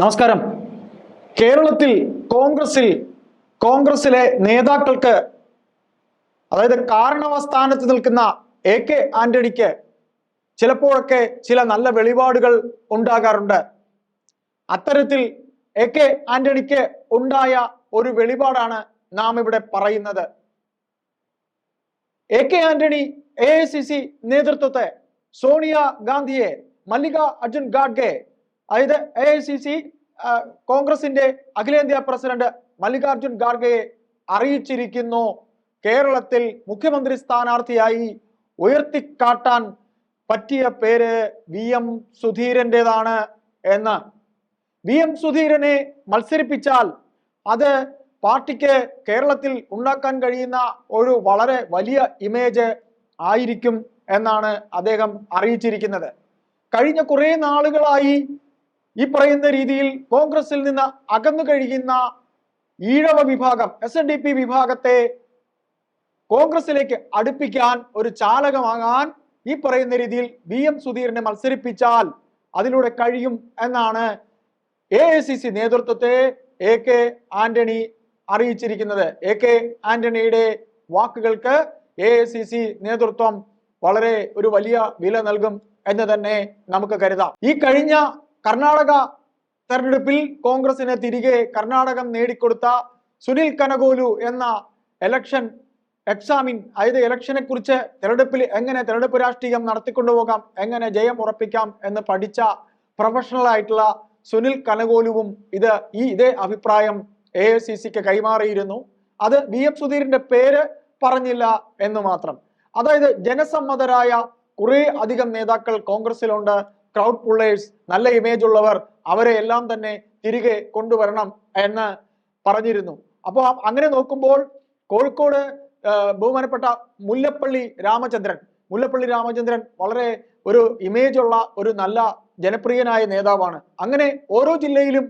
നമസ്കാരം. കേരളത്തിൽ കോൺഗ്രസിൽ കോൺഗ്രസിലെ നേതാക്കൾക്ക് അതായത് കാരണവ കാരണവസ്ഥാനത്ത് നിൽക്കുന്ന എ കെ ആന്റണിക്ക് ചിലപ്പോഴൊക്കെ ചില നല്ല വെളിപാടുകൾ ഉണ്ടാകാറുണ്ട്. അത്തരത്തിൽ എ കെ ആന്റണിക്ക് ഉണ്ടായ ഒരു വെളിപാടാണ് നാം ഇവിടെ പറയുന്നത്. A K Antony A I C C നേതൃത്വത്തെ സോണിയ ഗാന്ധിയെ മല്ലിക അർജുൻ ഖാഡ്ഗെ അതായത് എ ഐ സി സി കോൺഗ്രസിന്റെ അഖിലേന്ത്യാ പ്രസിഡന്റ് മല്ലികാർജുൻ ഖാർഗെയെ അറിയിച്ചിരിക്കുന്നു. കേരളത്തിൽ മുഖ്യമന്ത്രി സ്ഥാനാർത്ഥിയായി ഉയർത്തിക്കാട്ടാൻ പറ്റിയ പേര് വി എം സുധീരന്റേതാണ് എന്ന്. വി എം സുധീരനെ മത്സരിപ്പിച്ചാൽ അത് പാർട്ടിക്ക് കേരളത്തിൽ ഉണ്ടാക്കാൻ കഴിയുന്ന ഒരു വളരെ വലിയ ഇമേജ് ആയിരിക്കും എന്നാണ് അദ്ദേഹം അറിയിച്ചിരിക്കുന്നത്. കഴിഞ്ഞ കുറേ നാളുകളായി ഈ പറയുന്ന രീതിയിൽ കോൺഗ്രസിൽ നിന്ന് അകന്നു കഴിയുന്ന ഈഴവ വിഭാഗം എസ് എൻ ഡി പി വിഭാഗത്തെ കോൺഗ്രസിലേക്ക് അടുപ്പിക്കാൻ ഒരു ചാലകമാകാൻ ഈ പറയുന്ന രീതിയിൽ വി എം സുധീരനെ മത്സരിപ്പിച്ചാൽ അതിലൂടെ കഴിയും എന്നാണ് എ ഐ സി സി നേതൃത്വത്തെ എ കെ ആന്റണി അറിയിച്ചിരിക്കുന്നത്. എ കെ ആന്റണിയുടെ വാക്കുകൾക്ക് എ ഐ സി സി നേതൃത്വം വളരെ ഒരു വലിയ വില നൽകും എന്ന് തന്നെ നമുക്ക് കരുതാം. ഈ കഴിഞ്ഞ കർണാടക തെരഞ്ഞെടുപ്പിൽ കോൺഗ്രസിന് തിരികെ കർണാടകം നേടിക്കൊടുത്ത സുനിൽ കനഗോലു എന്ന എലക്ഷൻ എക്സാമിൻ അതായത് ഇലക്ഷനെ കുറിച്ച് തെരഞ്ഞെടുപ്പിൽ എങ്ങനെ തെരഞ്ഞെടുപ്പ് രാഷ്ട്രീയം നടത്തിക്കൊണ്ടുപോകാം എങ്ങനെ ജയം ഉറപ്പിക്കാം എന്ന് പഠിച്ച പ്രൊഫഷണൽ ആയിട്ടുള്ള സുനിൽ കനകോലുവും ഇത് ഈ ഇതേ അഭിപ്രായം എ ഐ സി സിക്ക് കൈമാറിയിരുന്നു. അത് വി എം സുധീറിന്റെ പേര് പറഞ്ഞില്ല എന്ന് മാത്രം. അതായത് ജനസമ്മതരായ കുറെ അധികം നേതാക്കൾ കോൺഗ്രസിലുണ്ട് ക്രൗഡ് പുള്ളേഴ്സ് നല്ല ഇമേജ് ഉള്ളവർ അവരെ എല്ലാം തന്നെ തിരികെ കൊണ്ടുവരണം എന്ന് പറഞ്ഞിരുന്നു. അപ്പോൾ അങ്ങനെ നോക്കുമ്പോൾ കോഴിക്കോട് ബഹുമാനപ്പെട്ട മുല്ലപ്പള്ളി രാമചന്ദ്രൻ മുല്ലപ്പള്ളി രാമചന്ദ്രൻ വളരെ ഒരു ഇമേജ് ഉള്ള ഒരു നല്ല ജനപ്രിയനായ നേതാവാണ്. അങ്ങനെ ഓരോ ജില്ലയിലും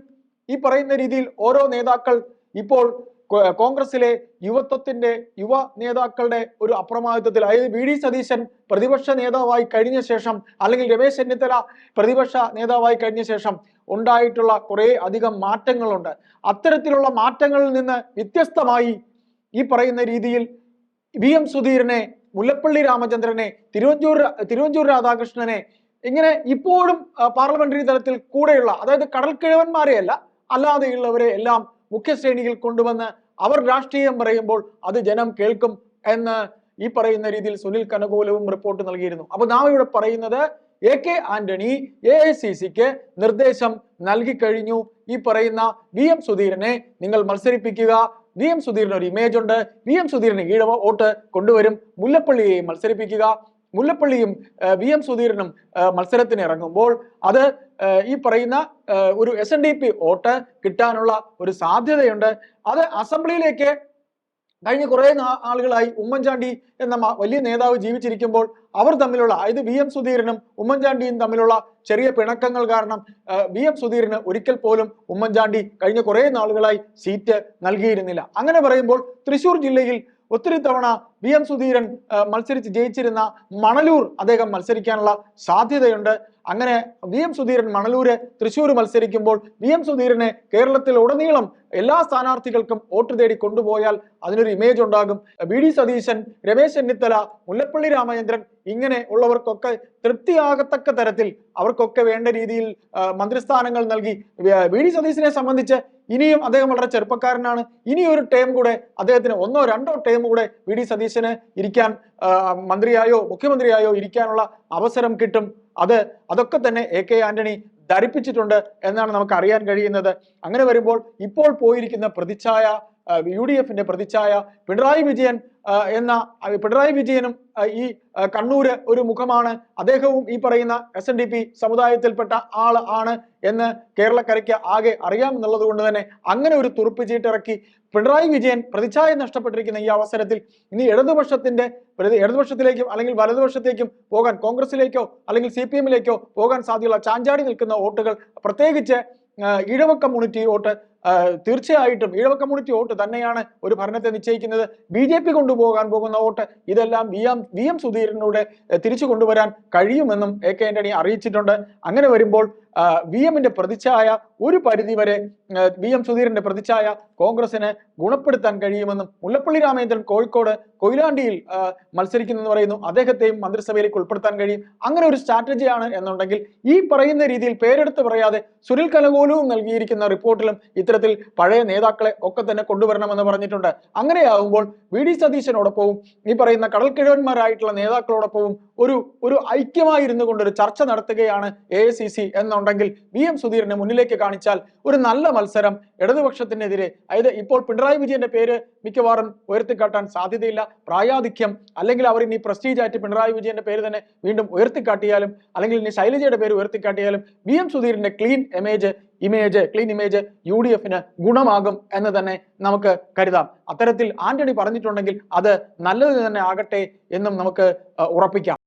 ഈ പറയുന്ന രീതിയിൽ ഓരോ നേതാക്കൾ ഇപ്പോൾ കോൺഗ്രസിലെ യുവത്വത്തിന്റെ യുവ നേതാക്കളുടെ ഒരു അപ്രമാദിത്വത്തിൽ അതായത് വി ഡി സതീശൻ പ്രതിപക്ഷ നേതാവായി കഴിഞ്ഞ ശേഷം അല്ലെങ്കിൽ രമേശ് ചെന്നിത്തല പ്രതിപക്ഷ നേതാവായി കഴിഞ്ഞ ശേഷം ഉണ്ടായിട്ടുള്ള കുറെ അധികം മാറ്റങ്ങളുണ്ട്. അത്തരത്തിലുള്ള മാറ്റങ്ങളിൽ നിന്ന് വ്യത്യസ്തമായി ഈ പറയുന്ന രീതിയിൽ വി എം സുധീരനെ മുല്ലപ്പള്ളി രാമചന്ദ്രനെ തിരുവഞ്ചൂർ തിരുവഞ്ചൂർ രാധാകൃഷ്ണനെ ഇങ്ങനെ ഇപ്പോഴും പാർലമെന്ററി തലത്തിൽ കൂടെയുള്ള അതായത് കടൽക്കിഴവന്മാരെയല്ല അല്ലാതെയുള്ളവരെ എല്ലാം മുഖ്യ ശ്രേണിയിൽ കൊണ്ടുവന്ന് അവർ രാഷ്ട്രീയം പറയുമ്പോൾ അത് ജനം കേൾക്കും എന്ന് ഈ പറയുന്ന രീതിയിൽ സുനിൽ കനകോലവും റിപ്പോർട്ട് നൽകിയിരുന്നു. അപ്പൊ നാം ഇവിടെ പറയുന്നത് A K Antony A I C സിക്ക് നിർദ്ദേശം നൽകി കഴിഞ്ഞു. ഈ പറയുന്ന വി എം സുധീരനെ നിങ്ങൾ മത്സരിപ്പിക്കുക. വി എം സുധീരന് ഒരു ഇമേജ് ഉണ്ട്. വി എം സുധീരന് ഈഴവ വോട്ട് കൊണ്ടുവരും. മുല്ലപ്പള്ളിയെയും മത്സരിപ്പിക്കുക. മുല്ലപ്പള്ളിയും വി എം സുധീരനും മത്സരത്തിന് ഇറങ്ങുമ്പോൾ അത് ഈ പറയുന്ന ഒരു S N D P vote കിട്ടാനുള്ള ഒരു സാധ്യതയുണ്ട്. അത് അസംബ്ലിയിലേക്ക് കഴിഞ്ഞ കുറേ ആളുകളായി ഉമ്മൻചാണ്ടി എന്ന വലിയ നേതാവ് ജീവിച്ചിരിക്കുമ്പോൾ അവർ തമ്മിലുള്ള അതായത് വി എം സുധീരനും ഉമ്മൻചാണ്ടിയും തമ്മിലുള്ള ചെറിയ പിണക്കങ്ങൾ കാരണം വി എം സുധീരന് ഒരിക്കൽ പോലും ഉമ്മൻചാണ്ടി കഴിഞ്ഞ കുറേ നാളുകളായി സീറ്റ് നൽകിയിരുന്നില്ല. അങ്ങനെ പറയുമ്പോൾ തൃശൂർ ജില്ലയിൽ ഒത്തിരി തവണ വി എം സുധീരൻ മത്സരിച്ച് ജയിച്ചിരുന്ന മണലൂർ അദ്ദേഹം മത്സരിക്കാനുള്ള സാധ്യതയുണ്ട്. അങ്ങനെ വി എം സുധീരൻ മണലൂര് തൃശ്ശൂർ മത്സരിക്കുമ്പോൾ വി എം സുധീരനെ കേരളത്തിൽ ഉടനീളം എല്ലാ സ്ഥാനാർത്ഥികൾക്കും വോട്ട് തേടി കൊണ്ടുപോയാൽ അതിനൊരു ഇമേജ് ഉണ്ടാകും. വി ഡി സതീശൻ രമേശ് ചെന്നിത്തല മുല്ലപ്പള്ളി രാമചന്ദ്രൻ ഇങ്ങനെ ഉള്ളവർക്കൊക്കെ തൃപ്തിയാകത്തക്ക തരത്തിൽ അവർക്കൊക്കെ വേണ്ട രീതിയിൽ മന്ത്രിസ്ഥാനങ്ങൾ നൽകി. വി- ഡി സതീശനെ സംബന്ധിച്ച് ഇനിയും അദ്ദേഹം വളരെ ചെറുപ്പക്കാരനാണ്. ഇനിയൊരു ടേം കൂടെ അദ്ദേഹത്തിന് ഒന്നോ രണ്ടോ ടേം കൂടെ വി ഡി സതീശന് ഇരിക്കാൻ മന്ത്രിയായോ മുഖ്യമന്ത്രിയായോ ഇരിക്കാനുള്ള അവസരം കിട്ടും. അത് അതൊക്കെ തന്നെ എ കെ ആന്റണി ധരിപ്പിച്ചിട്ടുണ്ട് എന്നാണ് നമുക്ക് അറിയാൻ കഴിയുന്നത്. അങ്ങനെ വരുമ്പോൾ ഇപ്പോൾ പോയിരിക്കുന്ന പ്രതിച്ഛായ യു ഡി എഫിന്റെ പ്രതിച്ഛായ പിണറായി വിജയൻ എന്ന പിണറായി വിജയനും ഈ കണ്ണൂര് ഒരു മുഖമാണ്. അദ്ദേഹവും ഈ പറയുന്ന എസ് എൻ ഡി പി സമുദായത്തിൽപ്പെട്ട ആൾ ആണ് എന്ന് കേരളക്കരയ്ക്ക് ആകെ അറിയാമെന്നുള്ളത് കൊണ്ട് തന്നെ അങ്ങനെ ഒരു തുറുപ്പ് ചീട്ടിറക്കി പിണറായി വിജയൻ പ്രതിച്ഛായ നഷ്ടപ്പെട്ടിരിക്കുന്ന ഈ അവസരത്തിൽ ഇനി ഇടതുപക്ഷത്തിന്റെ ഇടതുപക്ഷത്തിലേക്കും അല്ലെങ്കിൽ വലതുപക്ഷത്തേക്കും പോകാൻ കോൺഗ്രസിലേക്കോ അല്ലെങ്കിൽ സി പോകാൻ സാധ്യതയുള്ള ചാഞ്ചാടി നിൽക്കുന്ന വോട്ടുകൾ പ്രത്യേകിച്ച് ഇഴവ കമ്മ്യൂണിറ്റി വോട്ട് തീർച്ചയായിട്ടും ഈഴവ കമ്മ്യൂണിറ്റി വോട്ട് തന്നെയാണ് ഒരു ഭരണത്തെ നിശ്ചയിക്കുന്നത്. ബി ജെ പി കൊണ്ടുപോകാൻ പോകുന്ന വോട്ട് ഇതെല്ലാം വി എം വി എം സുധീരനിലൂടെ തിരിച്ചു കൊണ്ടുവരാൻ കഴിയുമെന്നും എ കെ ആന്റണി അറിയിച്ചിട്ടുണ്ട്. അങ്ങനെ വരുമ്പോൾ വി എമ്മിന്റെ പ്രതിച്ഛായ ഒരു പരിധി വരെ വി എം സുധീരന്റെ പ്രതിച്ഛായ കോൺഗ്രസിന് ഗുണപ്പെടുത്താൻ കഴിയുമെന്നും മുല്ലപ്പള്ളി രാമചന്ദ്രൻ കോഴിക്കോട് കൊയിലാണ്ടിയിൽ മത്സരിക്കുന്നെന്ന് പറയുന്നു. അദ്ദേഹത്തെയും മന്ത്രിസഭയിലേക്ക് ഉൾപ്പെടുത്താൻ കഴിയും. അങ്ങനെ ഒരു സ്ട്രാറ്റജിയാണ് എന്നുണ്ടെങ്കിൽ ഈ പറയുന്ന രീതിയിൽ പേരെടുത്ത് പറയാതെ സുനിൽ കലകോലവും നൽകിയിരിക്കുന്ന റിപ്പോർട്ടിലും ഇത്തരത്തിൽ പഴയ നേതാക്കളെ ഒക്കെ തന്നെ കൊണ്ടുവരണമെന്ന് പറഞ്ഞിട്ടുണ്ട്. അങ്ങനെയാകുമ്പോൾ വി. ഡി. സതീശനോടൊപ്പവും ഈ പറയുന്ന കടൽക്കിഴവന്മാരായിട്ടുള്ള നേതാക്കളോടൊപ്പവും ഒരു ഒരു ഐക്യമായിരുന്നു കൊണ്ട് ഒരു ചർച്ച നടത്തുകയാണ് എ ഐ സി സി എന്നുണ്ടെങ്കിൽ വി എം സുധീറിനെ മുന്നിലേക്ക് കാണിച്ചാൽ ഒരു നല്ല മത്സരം ഇടതുപക്ഷത്തിനെതിരെ അതായത് ഇപ്പോൾ പിണറായി വിജയന്റെ പേര് മിക്കവാറും ഉയർത്തിക്കാട്ടാൻ സാധ്യതയില്ല. പ്രായാധിക്യം അല്ലെങ്കിൽ അവർ ഇനി പ്രസ്റ്റീജ് ആയിട്ട് പിണറായി വിജയന്റെ പേര് തന്നെ വീണ്ടും ഉയർത്തിക്കാട്ടിയാലും അല്ലെങ്കിൽ ഇനി ശൈലജയുടെ പേര് ഉയർത്തിക്കാട്ടിയാലും V M സുധീറിന്റെ clean image image clean image U D എഫിന് ഗുണമാകും എന്ന് തന്നെ നമുക്ക് കരുതാം. അത്തരത്തിൽ ആന്റണി പറഞ്ഞിട്ടുണ്ടെങ്കിൽ അത് നല്ലത് തന്നെ ആകട്ടെ എന്നും നമുക്ക് ഉറപ്പിക്കാം.